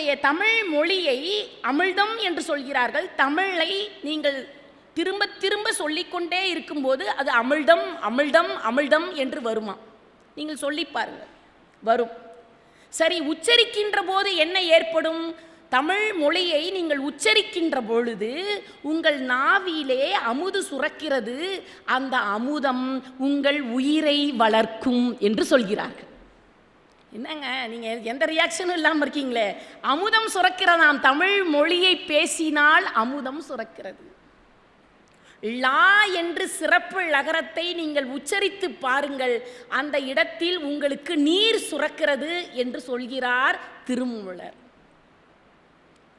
நம்முடைய தமிழ் மொழியை அமிழ்தம் என்று சொல்கிறார்கள். தமிழை நீங்கள் திரும்ப திரும்ப சொல்லிக்கொண்டே இருக்கும்போது அது அமிழ்தம் அமிழ்தம் அமிழ்தம் என்று வருமா? நீங்கள் சொல்லி பாருங்கள் வரும். சரி உச்சரிக்கின்ற போது என்ன ஏற்படும்? தமிழ் மொழியை நீங்கள் உச்சரிக்கின்ற பொழுது உங்கள் நாவிலே அமுது சுரக்கிறது. அந்த அமுதம் உங்கள் உயிரை வளர்க்கும் என்று சொல்கிறார்கள். என்னங்க நீங்கள் எந்த ரியாக்ஷனும் இல்லாமல் இருக்கீங்களே? அமுதம் சுரக்கிறதாம் தமிழ் மொழியை பேசினால் அமுதம் சுரக்கிறது. லா என்று சிறப்பு லகரத்தை நீங்கள் உச்சரித்து பாருங்கள். அந்த இடத்தில் உங்களுக்கு நீர் சுரக்கிறது என்று சொல்கிறார் திருமூலர்.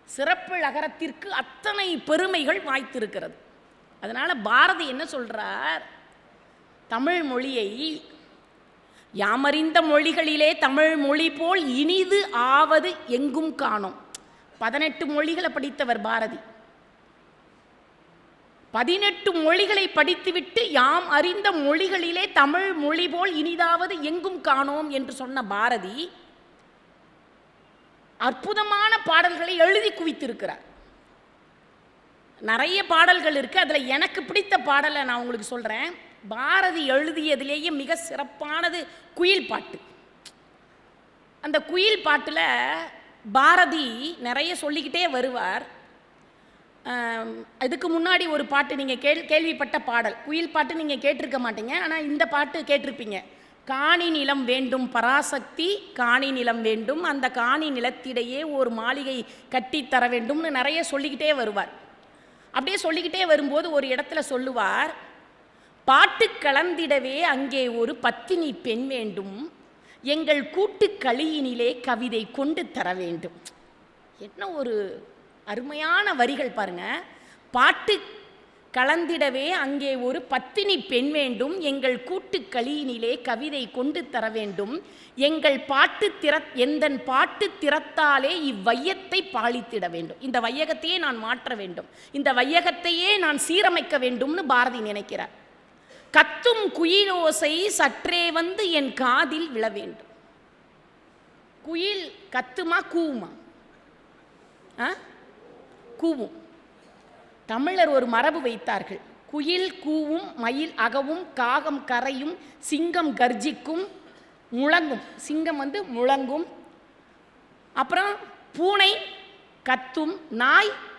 சிறப்பு லகரத்திற்கு அத்தனை பெருமைகள் வாய்த்திருக்கிறது. அதனால் பாரதி என்ன சொல்கிறார் தமிழ் மொழியை யாமறிந்த மொழிகளிலே தமிழ் மொழி போல் இனிது ஆவது எங்கும் காணோம். பதினெட்டு மொழிகளை படித்தவர் பாரதி. பதினெட்டு மொழிகளை படித்துவிட்டு யாம் அறிந்த மொழிகளிலே தமிழ் மொழி போல் இனிதாவது எங்கும் காணோம் என்று சொன்ன பாரதி அற்புதமான பாடல்களை எழுதி குவித்திருக்கிறார். நிறைய பாடல்கள் இருக்கு. அதில் எனக்கு பிடித்த பாடலை நான் உங்களுக்கு சொல்கிறேன் பாரதி எழுதியதிலேயே மிக சிறப்பானது குயில் பாட்டு. அந்த குயில் பாட்டில் பாரதி நிறைய சொல்லிக்கிட்டே வருவார். இதுக்கு முன்னாடி ஒரு பாட்டு நீங்கள் கேள் கேள்விப்பட்ட பாடல். குயில் பாட்டு நீங்கள் கேட்டிருக்க மாட்டீங்க ஆனால் இந்த பாட்டு கேட்டிருப்பீங்க. காணி நிலம் வேண்டும் பராசக்தி காணி நிலம் வேண்டும் அந்த காணி நிலத்திடையே ஒரு மாளிகை கட்டித்தர வேண்டும்னு நிறைய சொல்லிக்கிட்டே வருவார். அப்படியே சொல்லிக்கிட்டே வரும்போது ஒரு இடத்துல சொல்லுவார் பாட்டு கலந்திடவே அங்கே ஒரு பத்தினி பெண் வேண்டும். எங்கள் கூட்டு களியினிலே கவிதை கொண்டு தர வேண்டும். என்ன ஒரு அருமையான வரிகள் பாருங்க. பாட்டு கலந்திடவே அங்கே ஒரு பத்தினி பெண் வேண்டும். எங்கள் கூட்டு களியினிலே கவிதை கொண்டு தர வேண்டும். எங்கள் பாட்டு திற எந்தன் பாட்டு திறத்தாலே இவ்வையத்தை பாலித்திட வேண்டும். இந்த வையகத்தையே நான் மாற்ற வேண்டும். இந்த வையகத்தையே நான் சீரமைக்க வேண்டும்னு பாரதி நினைக்கிறார். கத்தும் குயிலோசை சற்றே வந்து என் காதில் விழ வேண்டும். குயில் கத்துமா கூவுமா? ஆ? கூவும். தமிழர் ஒரு மரபு வைத்தார்கள். குயில் கூவும் மயில் அகவும் காகம் கரையும் சிங்கம் கர்ஜிக்கும் முழங்கும். சிங்கம் வந்து முழங்கும். அப்புறம் பூனை கத்தும் நாய்.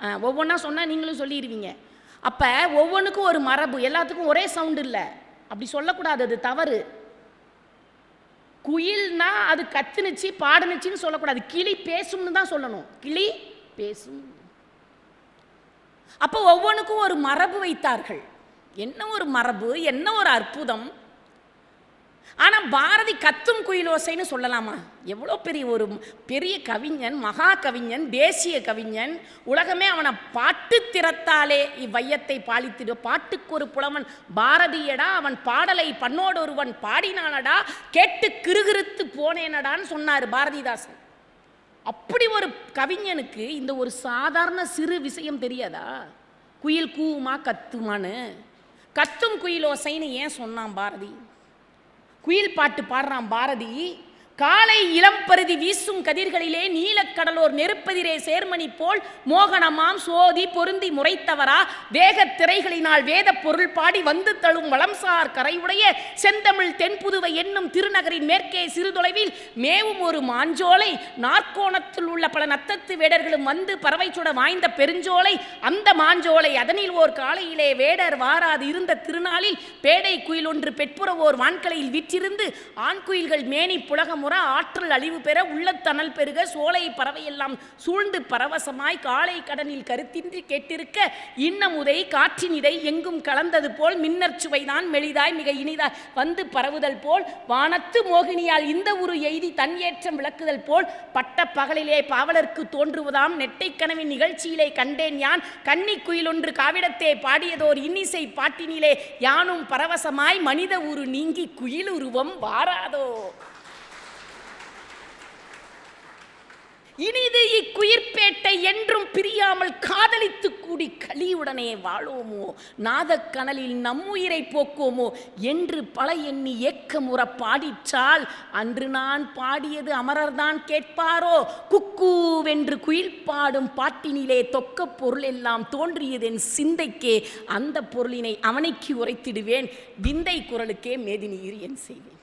ஒவ்வொன்றா சொன்னால் நீங்களும் சொல்லிடுவீங்க அப்போ ஒவ்வொன்றுக்கும் ஒரு மரபு எல்லாத்துக்கும் ஒரே சவுண்டு இல்லை. அப்படி சொல்லக்கூடாது அது தவறு. குயில்னா அது கத்துனுச்சு பாடுனுச்சின்னு சொல்லக்கூடாது. கிளி பேசும்னு தான் சொல்லணும். கிளி பேசும். அப்போ ஒவ்வொன்றுக்கும் ஒரு மரபு வைத்தார்கள். என்ன ஒரு மரபு என்ன ஒரு அற்புதம்? ஆனால் பாரதி கத்தும் குயிலோசைன்னு சொல்லலாமா? எவ்வளோ பெரிய ஒரு பெரிய கவிஞன் மகா கவிஞன் தேசிய கவிஞன். உலகமே அவனை பாட்டு திறத்தாலே இவ்வையத்தை பாலித்திடு. பாட்டுக்கு ஒரு புலவன் பாரதியடா அவன் பாடலை பண்ணோடு ஒருவன் பாடினானடா கேட்டு கிருகிருத்து போனேனடான்னு சொன்னார் பாரதிதாசன். அப்படி ஒரு கவிஞனுக்கு இந்த ஒரு சாதாரண சிறு விஷயம் தெரியாதா? குயில் கூவுமா கத்துமான்னு. கத்தும் குயிலோசைன்னு ஏன் சொன்னான் பாரதி? குயில் பாட்டு பாடுறான் பாரதி. காலை இளம் பருதி வீசும் கதிர்களிலே நீலக்கடலோர் நெருப்பதிரே சேர்மணி போல் மோகனமாம் சோதி பொருந்தி முறைத்தவரா. வேகத் திரைகளினால் வேத பொருள் பாடி வந்து தழும் வளம்சார் கரையுடைய செந்தமிழ் தென்புதுவை என்னும் திருநகரின் மேற்கே சிறுதொலைவில் மேவும் ஒரு மாஞ்சோலை. நாற்கோணத்தில் உள்ள பல நத்தத்து வேடர்களும் வந்து பறவை சுட வாய்ந்த பெருஞ்சோலை. அந்த மாஞ்சோலை அதனில் ஓர் காலையிலே வேடர் வாராது இருந்த திருநாளில் பேடை குயில் ஒன்று பெட்புறவோர் வான்கலையில் விற்றிருந்து ஆண் குயில்கள் மேனி புலகம் புலகமுற ஆற்றல் அழிவு பெற உள்ளத்தனல் பெருக சோலை பறவையெல்லாம் சூழ்ந்து பரவசமாய் காலை கடனில் கருத்தின்றி கேட்டிருக்க இன்னமுதை காற்றினிடை எங்கும் கலந்தது போல் மின்னர் சுவைதான் மெலிதாய் மிக இனிதாய் வந்து பரவுதல் போல் வானத்து மோகினியால் இந்த உரு எய்தி தன் ஏற்றம் விளக்குதல் போல் பட்ட பகலிலே பாவலர்க்கு தோன்றுவதாம் நெட்டை கனவின் நிகழ்ச்சியிலே கண்டேன் யான் கன்னி குயிலொன்று காவிடத்தே பாடியதோர் இன்னிசை பாட்டினிலே யானும் பரவசமாய் மனித உரு நீங்கி குயில் உருவம் வாராதோ. இனிது இக்குயிர்பேட்டை என்றும் பிரியாமல் காதலித்து கூடி களியுடனே வாழோமோ? நாதக்கனலில் நம்முயிரை போக்குவோமோ? என்று பல எண்ணி ஏக்கமுற பாடிற்றால் அன்று நான் பாடியது அமரர்தான் கேட்பாரோ? குக்கூவென்று குயில் பாடும் பாட்டினிலே தொக்க பொருள் எல்லாம் தோன்றியதென் சிந்தைக்கே அந்த பொருளினை அவனைக்கு உரைத்திடுவேன். விந்தை குரலுக்கே மேதினீர் என் செய்வேன்.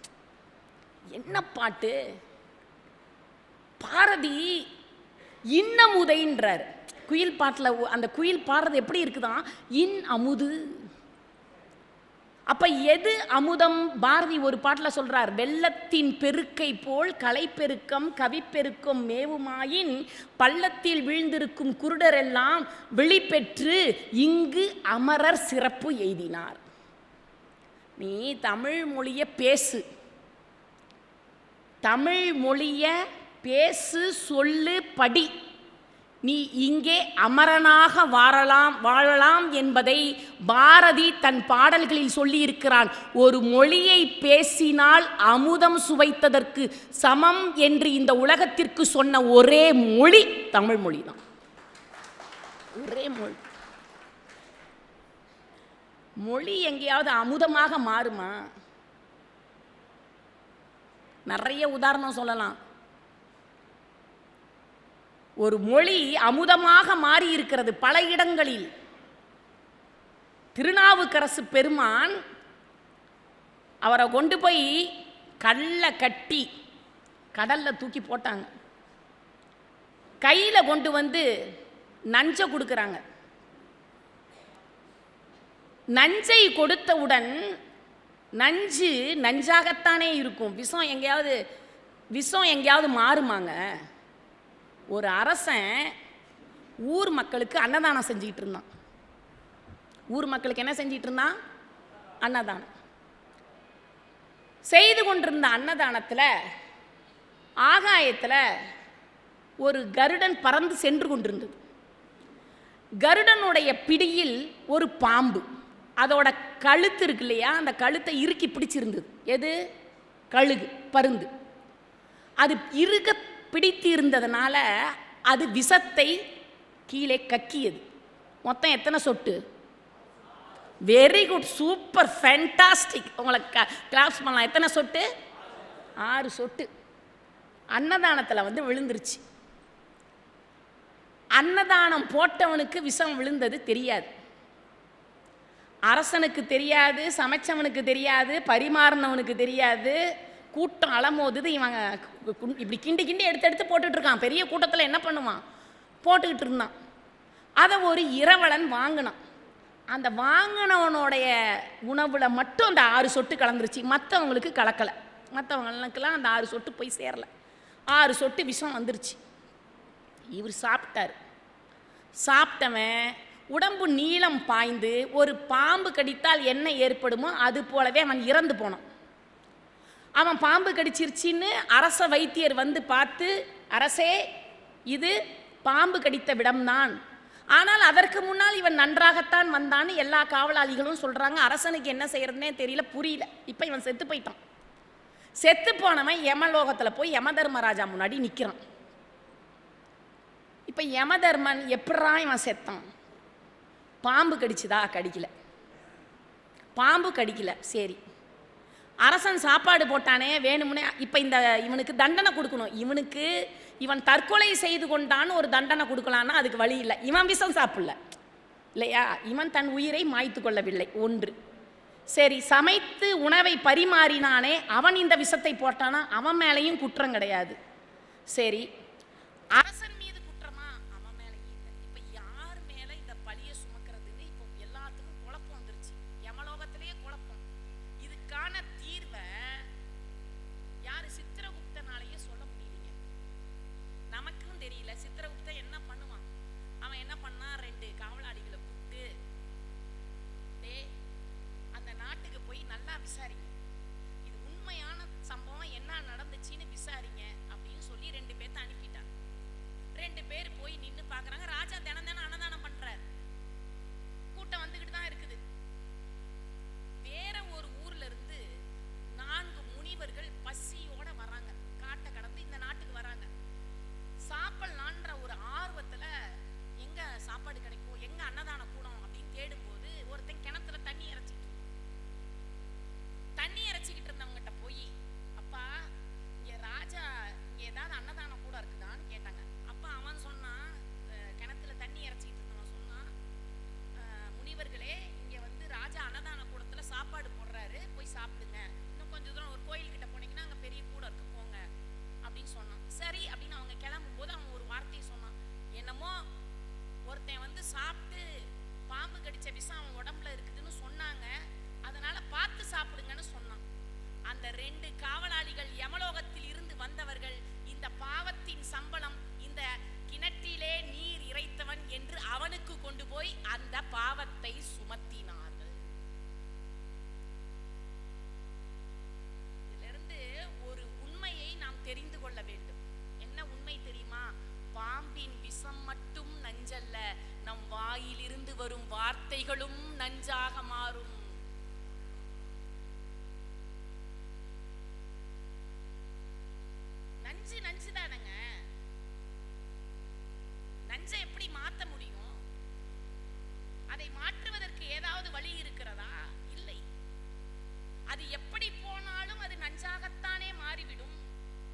என்ன பாட்டு? பாரதி இன்னமுதைன்றார் குயில் பாட்டில் அந்த குயில் பாடுறது எப்படி இருக்குதான் இன் அமுது. அப்ப எது அமுதம்? பாரதி ஒரு பாட்டில் சொல்கிறார் வெள்ளத்தின் பெருக்கை போல் கலைப்பெருக்கம் கவிப்பெருக்கம் மேவுமாயின் பள்ளத்தில் வீழ்ந்திருக்கும் குருடரெல்லாம் வெளிப்பெற்று இங்கு அமரர் சிறப்பு எய்தினார். நீ தமிழ் மொழியை பேசு. தமிழ் மொழியை பேசு சொல்லு படி. நீ இங்கே அமரனாக வாழலாம் வாழலாம் என்பதை பாரதி தன் பாடல்களில் சொல்லியிருக்கிறான். ஒரு மொழியை பேசினால் அமுதம் சுவைத்ததற்கு சமம் என்று இந்த உலகத்திற்கு சொன்ன ஒரே மொழி தமிழ் மொழி தான் ஒரே மொழி. மொழி எங்கேயாவது அமுதமாக மாறுமா? நிறைய உதாரணம் சொல்லலாம். ஒரு மொழி அமுதமாக மாறி இருக்கிறது பல இடங்களில். திருநாவுக்கரசு பெருமான் அவரை கொண்டு போய் கல்ல கட்டி கடல்ல தூக்கி போட்டாங்க. கையில் கொண்டு வந்து நஞ்சை கொடுக்குறாங்க. நஞ்சை கொடுத்தவுடன் நஞ்சு நஞ்சாகத்தானே இருக்கும். விஷம் எங்கேயாவது விஷம் எங்கேயாவது மாறுமாங்க? ஒரு அரசன் ஊர் மக்களுக்கு அன்னதானம் செஞ்சுக்கிட்டு இருந்தான். ஊர் மக்களுக்கு என்ன செஞ்சிட்டு இருந்தான்? அன்னதானம். செய்து கொண்டிருந்த அன்னதானத்தில் ஆகாயத்தில் ஒரு கருடன் பறந்து சென்று கொண்டிருந்தது. கருடனுடைய பிடியில் ஒரு பாம்பு. அதோட கழுத்து இருக்கு இல்லையா? அந்த கழுத்தை இறுக்கி பிடிச்சிருந்தது. எது? கழுகு பருந்து. அது இறுக பிடித்து இருந்ததுனால அது விஷத்தை கீழே கக்கியது. மொத்தம் எத்தனை சொட்டு? வெரி குட் சூப்பர் ஃபேண்டாஸ்டிக் உங்களை க கிளாப்ஸ் பண்ணலாம். எத்தனை சொட்டு? ஆறு சொட்டு. அன்னதானத்தில் வந்து விழுந்துருச்சு. அன்னதானம் போட்டவனுக்கு விஷம் விழுந்தது தெரியாது. அரசனுக்கு தெரியாது சமைச்சவனுக்கு தெரியாது பரிமாறினவனுக்கு தெரியாது. கூட்டம் அலமோதுது இவன் இப்படி கிண்டி கிண்டி எடுத்து எடுத்து போட்டுட்ருக்கான் பெரிய கூட்டத்தில் என்ன பண்ணுவான்? போட்டுக்கிட்டு இருந்தான். அதை ஒரு இரவலன் வாங்கினான். அந்த வாங்கினவனுடைய உணவில் மட்டும் அந்த ஆறு சொட்டு கலந்துருச்சு. மற்றவங்களுக்கு கலக்கலை. மற்றவங்களுக்கெல்லாம் அந்த ஆறு சொட்டு போய் சேரல. ஆறு சொட்டு விஷம் வந்துருச்சு. இவர் சாப்பிட்டார். சாப்பிட்டவன் உடம்பு நீளம் பாய்ந்து ஒரு பாம்பு கடித்தால் என்ன ஏற்படுமோ அது போலவே அவன் இறந்து போனான். அவன் பாம்பு கடிச்சிருச்சின்னு அரச வைத்தியர் வந்து பார்த்து அரசே இது பாம்பு கடித்த விடம்தான் ஆனால் அதற்கு முன்னால் இவன் நன்றாகத்தான் வந்தான்னு எல்லா காவலாளிகளும் சொல்கிறாங்க அரசனுக்கு என்ன செய்கிறதுனே தெரியல புரியல. இப்போ இவன் செத்து போயிட்டான். செத்து போனவன் யமலோகத்தில் போய் யமதர்மராஜா முன்னாடி நிற்கிறான் இப்போ யமதர்மன் எப்படா இவன் செத்தான்? பாம்பு கடிச்சுதா? கடிக்கல. பாம்பு கடிக்கல. சரி. அரசன் சாப்பாடு போட்டானே வேணும்னே இப்போ இந்த இவனுக்கு தண்டனை கொடுக்கணும். இவனுக்கு இவன் தற்கொலை செய்து கொண்டான்னு ஒரு தண்டனை கொடுக்கலான்னா அதுக்கு வழி இல்லை. இவன் விஷம் சாப்பிடல. இல்லையா? இவன் தன் உயிரை மாய்த்து கொள்ளவில்லை. ஒன்று. சரி சமைத்து உணவை பரிமாறினானே அவன் இந்த விஷத்தை போட்டானா? அவன் மேலேயும் குற்றம் கிடையாது. சரி அரசன் மாறும். நஞ்சு நஞ்சு